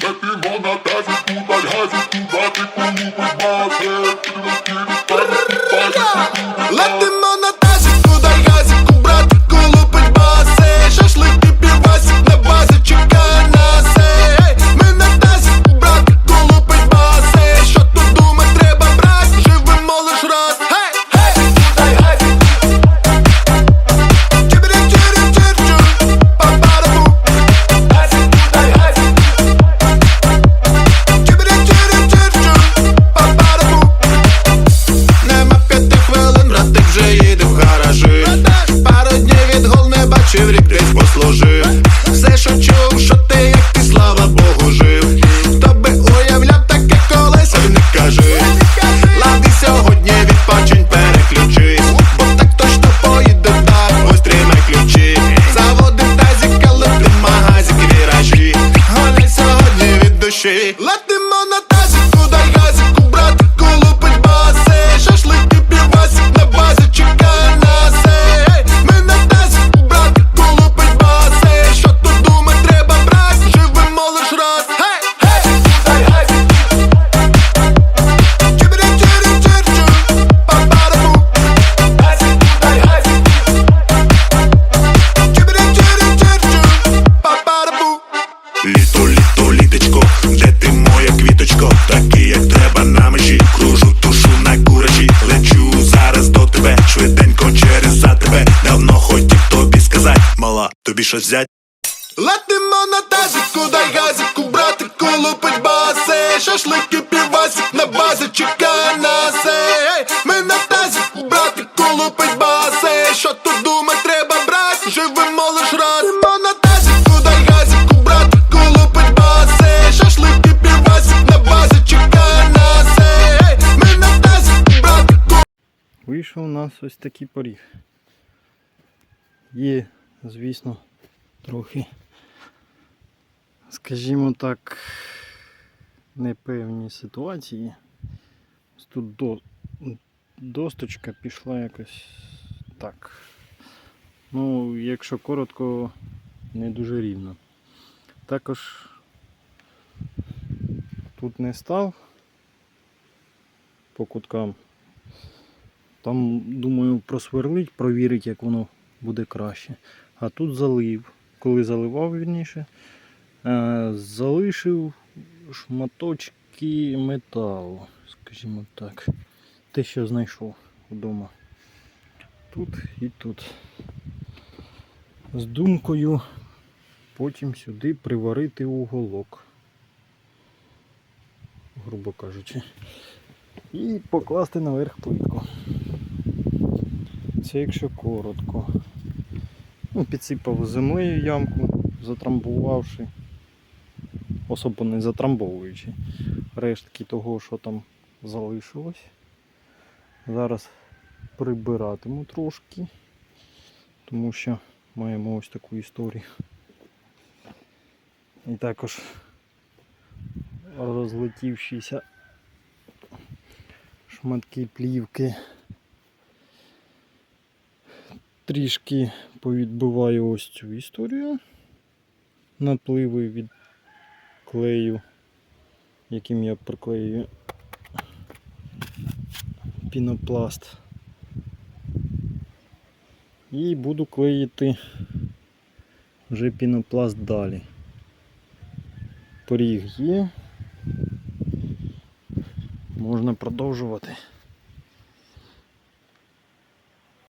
Летимо на тобі щось взять. Летимо на тазику, дай газику, братику, лупить баси. Шашлики, півасик на базі, чекає нас ей Ми на тазику, братику, лупить баси. Що тут думать, треба брать, живемо лиш раз. Летимо на тазику, дай газику, братику, лупить баси. Шашлики, півасик на базі, чекає нас ей Ми на тазику, братику. Вийшов у нас ось такий поріг. Є, звісно, трохи, скажімо так, непевні ситуації. Тут до, досточка пішла якось так. Ну, якщо коротко, не дуже рівно. Також тут не став по куткам. Там, думаю, просверлить, провірить, як воно буде краще. А тут залив. Коли заливав вірніше, е, залишив шматочки металу, скажімо так. Те, що знайшов вдома. Тут і тут. З думкою потім сюди приварити уголок. Грубо кажучи. І покласти наверх плитку. Це якщо коротко. Ну, підсипав землею ямку, затрамбувавши, особо не затрамбовуючи рештки того, що там залишилось. Зараз прибиратиму трошки, тому що маємо ось таку історію. І також розлетівшися шматки плівки. Трішки повідбиваю ось цю історію. Напливи від клею, яким я приклеюю пінопласт. І буду клеїти вже пінопласт далі. Поріг є. Можна продовжувати.